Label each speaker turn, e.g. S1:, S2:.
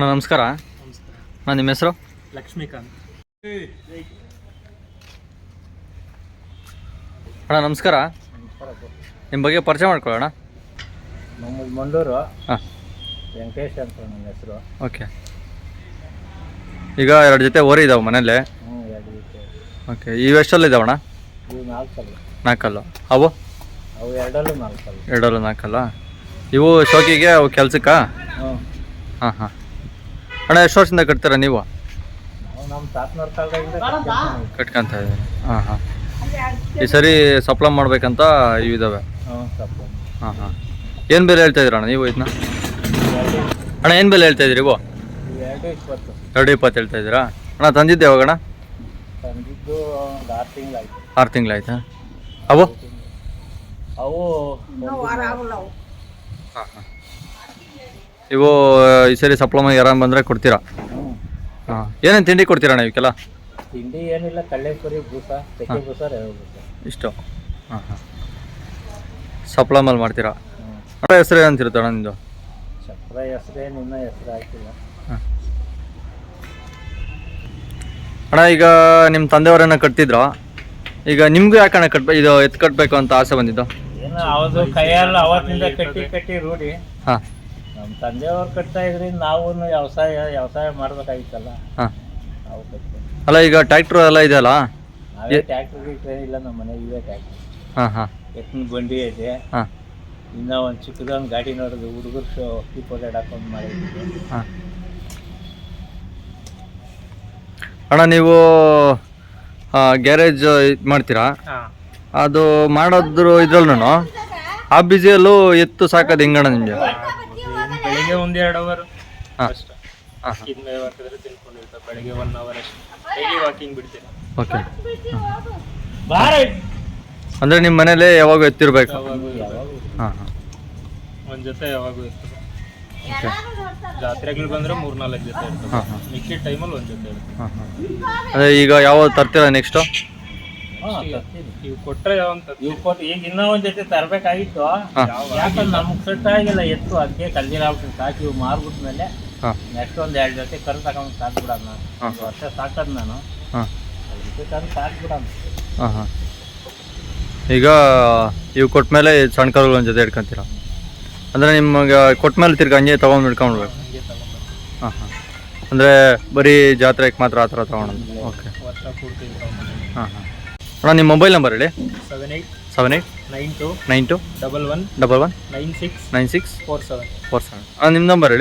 S1: ಅಣ್ಣ ನಮಸ್ಕಾರ.
S2: ನಮಸ್ಕಾರ.
S1: ಅಣ್ಣ ನಿಮ್ಮ ಹೆಸರು?
S2: ಲಕ್ಷ್ಮೀಕಾಂತ್.
S1: ಅಣ್ಣ ನಮಸ್ಕಾರ. ನಿಮ್ಮ ಬಗ್ಗೆ ಪರಿಚಯ ಮಾಡ್ಕೊಳ್ಳೋಣ
S3: ನಮ್ಮದು ಮಂಡೂರು.
S1: ಹಾಂ.
S3: ವೆಂಕಟೇಶ್ ಅಂತ ನನ್ನ ಹೆಸರು.
S1: ಓಕೆ. ಈಗ ಎರಡು ಜೊತೆ ಓರಿ ಇದಾವೆ ಮನೇಲಿ
S3: ಹ್ಞೂ ಎರಡು ಜೊತೆ.
S1: ಓಕೆ ಈ ಎಷ್ಟಲ್ಲಿ ಇದಾವಣ್ಣ
S3: ಅಣ್ಣ? ನಾಲ್ಕಲ್ಲ.
S1: ನಾಲ್ಕಲ್ಲು. ಅವು?
S3: ಅವು ಎರಡಲ್ಲೂ ನಾಲ್ಕಲ್ಲ.
S1: ಎರಡಲ್ಲೂ ನಾಲ್ಕಲ್ಲ. ಇವು ಶೋಕಿಗೆ ಅವು ಕೆಲ್ಸಕ್ಕಾ?
S3: ಹ್ಞೂ
S1: ಹಾಂ ಹಾಂ. ಅಣ್ಣ ಎಷ್ಟು ವರ್ಷದಿಂದ ಕಟ್ತೀರಾ ನೀವು? ಕಟ್ಕೊಂತ ಇದ್ದೀರಿ? ಹಾಂ ಹಾಂ. ಈ ಸರಿ ಸಪ್ಲೈ ಮಾಡ್ಬೇಕಂತ ಇವು ಇದಾವೆ.
S3: ಹ್ಞೂ ತಪ್ಪು
S1: ಹಾಂ ಹಾಂ. ಏನು ಬೆಲೆ ಹೇಳ್ತಾ ಇದ್ದೀರ ಅಣ್ಣ ನೀವು ಇದನ್ನ? ಅಣ್ಣ ಏನು ಬೆಲೆ ಹೇಳ್ತಾ ಇದ್ದೀರಿ ಇವು?
S3: ಎರಡು ಇಪ್ಪತ್ತು.
S1: ಎರಡು ಇಪ್ಪತ್ತು ಹೇಳ್ತಾ ಇದ್ದೀರಾ? ಅಣ್ಣ ತಂದಿದ್ದೆ ಯಾವಾಗಣ್ಣ?
S3: ಆರು ತಿಂಗಳಾಯ್ತಾ.
S1: ಅವು?
S3: ಅವು.
S1: ಹಾಂ ಹಾಂ. ಇವು ಈ ಸರಿ ಸಪ್ಲಮ ಯಾರು ಬಂದರೆ ಕೊಡ್ತೀರಾ? ಹಾಂ. ಏನೇನು ತಿಂಡಿ ಕೊಡ್ತೀರಾ ಅಣ್ಣ ಇವಕ್ಕೆಲ್ಲ
S3: ತಿಂಡಿ ಏನಿಲ್ಲ ಕಳ್ಳೆಪುರಿ ಬೂಸ ತೆಕ್ಕೆ ಬೂಸ ರೇವು ಬೂಸ.
S1: ಇಷ್ಟು. ಹಾಂ ಹಾಂ. ಸಪ್ಲಮಲ್ಲಿ ಮಾಡ್ತೀರಾ? ಅಣ್ಣ ಹೆಸರು ಏನಂತಿರುತ್ತೆ ಅಣ್ಣ ನಿಮ್ಮದು
S3: ಇನ್ನೂ ಹೆಸರು ಹಾಕಿಲ್ಲ.
S1: ಅಣ್ಣ ಈಗ ನಿಮ್ಮ ತಂದೆಯವರನ್ನ ಕಟ್ತಿದ್ರು? ಈಗ ನಿಮಗೂ ಅಣ್ಣ ಕಟ್ಬೇ ಇದು ಎತ್ತು ಕಟ್ಟಬೇಕು ಅಂತ ಆಸೆ ಬಂದಿದ್ದು?
S3: ಏನೋ ಅವತ್ತು ಕೈಯಲ್ಲ ಅವತ್ತಿಂದ ಕಟ್ಟಿ ಕಟ್ಟಿ ರೂಢಿ.
S1: ಹಾಂ.
S3: ನಮ್ಮ ತಂದೆಯವ್ರು ಕಟ್ತಾ ಇದ್ರಿ ನಾವು ವ್ಯವಸಾಯ ವ್ಯವಸಾಯ ಮಾಡ್ಬೇಕಾಗಿತ್ತಲ್ಲ.
S1: ಹಾಂ.
S3: ನಾವು ಕಟ್ತೀವಿ
S1: ಅಲ್ಲ ಈಗ ಟ್ರ್ಯಾಕ್ಟರ್ ಎಲ್ಲ ಇದೆಯಲ್ಲ?
S3: ನಾವೇ ಟ್ಯಾಕ್ಟ್ರ್ ಗಿಟ್ರ್ ಇಲ್ಲ ನಮ್ಮ ಮನೆ ಇವೇ ಟ್ಯಾಕ್ಟ್ರ್
S1: ಹಾಂ ಹಾಂ.
S3: ಎತ್ತಿನ ಬಂಡಿ ಐತೆ
S1: ಹಾಂ.
S3: ಇನ್ನ ಒಂದು ಚಿಕ್ಕದೊಂದು ಗಾಡಿ ನೋಡೋದು ಹುಡುಗರು ಶೋ ಕೀಪೋರ್ಡ್ ಹಾಕೊಂಡು ಮಾಡಿದ್ವಿ.
S1: ಹಾಂ. ಅಣ್ಣ ನೀವು ಗ್ಯಾರೇಜ್ ಇದು ಮಾಡ್ತೀರಾ?
S2: ಹಾಂ.
S1: ಅದು ಮಾಡೋದ್ರ ಇದ್ರಲ್ಲೂ ಆ ಬಿಸಿಯಲ್ಲೂ ಎತ್ತು ಸಾಕೋದು ಹೆಂಗಣ್ಣ ನಿಮಗೆ?
S2: ಬೆಳಿಗ್ಗೆ ಒಂದ್ ಎರಡು ಅವರ್
S1: ಹಾಂ. ಹಾಂ
S2: ಇದ್ಮೇಲೆ ಹಾಕಿದ್ರೆ ತಿನ್ಕೊಂಡಿರ್ತಾರೆ ಬೆಳಿಗ್ಗೆ ಒನ್ ಅವರ್ ಅಷ್ಟು. ಡೈಲಿ ವಾಕಿಂಗ್ ಬಿಡ್ತೀನಿ.
S1: ಓಕೆ.
S3: ಬಾರ.
S1: ಅಂದರೆ ನಿಮ್ಮ ಮನೇಲಿ ಯಾವಾಗ ಎತ್ತಿರ್ಬೇಕು. ಹಾಂ ಹಾಂ.
S2: ಒಂದ್ ಜೊತೆ ಯಾವಾಗೂ ಇರ್ತದೆ ಜಾತ್ರೆಗಳು ಬಂದ್ರೆ ಮೂರ್ ನಾಲ್ಕು ಜೊತೆ ಇರ್ತದೆ.
S1: ಹಾಂ ಹಾಂ.
S2: ಮಿಕ್ಕಿ ಟೈಮಲ್ಲಿ ಒಂದ್ ಜೊತೆ ಇರ್ತದೆ.
S1: ಹಾಂ ಹಾಂ. ಅದೇ ಈಗ ಯಾವಾಗ ತರ್ತೀರಾ ನೆಕ್ಸ್ಟು
S2: ಇವು ಕೊಟ್ರೆ ಯಾವಂತ
S3: ಇವು ಕೊಟ್ಟು ಈಗ ಇನ್ನೂ ಒಂದು ಜೊತೆ ತರಬೇಕಾಗಿತ್ತು. ಯಾಕಂದ್ರೆ ನಮ್ಗೆ ಸೆಟ್ ಆಗಿಲ್ಲ ಎತ್ತು ಅದಕ್ಕೆ ಕಲ್ದಿರಾಗ್ಬಿಟ್ಟು ಸಾಕಿ ಇವು ಮಾರ್ಬಿಟ್ಮೇಲೆ ನೆಕ್ಸ್ಟ್ ಒಂದು ಎರಡು ಜೊತೆ ಕರು ತಗೊಂಡ್ ಸಾಕ್ಬಿಡೋಣ
S1: ಹಾಂ.
S3: ವರ್ಷ ಸಾಕೋದು ನಾನು. ತಂದು ಸಾಕ್ಬಿಡೋಣ
S1: ಈಗ ಇವು ಕೊಟ್ಮೇಲೆ ಸಣ್ಣ ಕರು ಒಂದು ಜೊತೆ ಇಟ್ಕೊಂತೀರಾ? ಅಂದ್ರೆ ನಿಮಗೆ ಕೊಟ್ಮೇಲೆ ತಿರ್ಗಿ ಹಂಗೆ ತೊಗೊಂಡು ಇಟ್ಕೊಂಡ್ಬಿಡ್ಬೇಕು
S2: ಹಾ ಅಂದ್ರೆ
S1: ಹಾಂ ಅಂದರೆ ಬರೀ ಜಾತ್ರೆಗೆ ಮಾತ್ರ ಆ ಥರ ತೊಗೊಳೋದು ಓಕೆ
S2: ವರ್ಷ ಪೂರ್ತಿ ತಗೊಂಡ್ಬರ್ತೀನಿ
S1: ಹಾಂ ಹಾಂ. ಅಣ್ಣ ನಿಮ್ಮ ಮೊಬೈಲ್ ನಂಬರ್ ಹೇಳಿ.
S2: Seven eight
S1: seven eight
S2: nine two
S1: nine two
S2: double one
S1: double one
S2: nine six
S1: nine six
S2: four seven
S1: four seven ಅಣ್ಣ ನಿಮ್ಮ ನಂಬರ್ ಹೇಳಿ.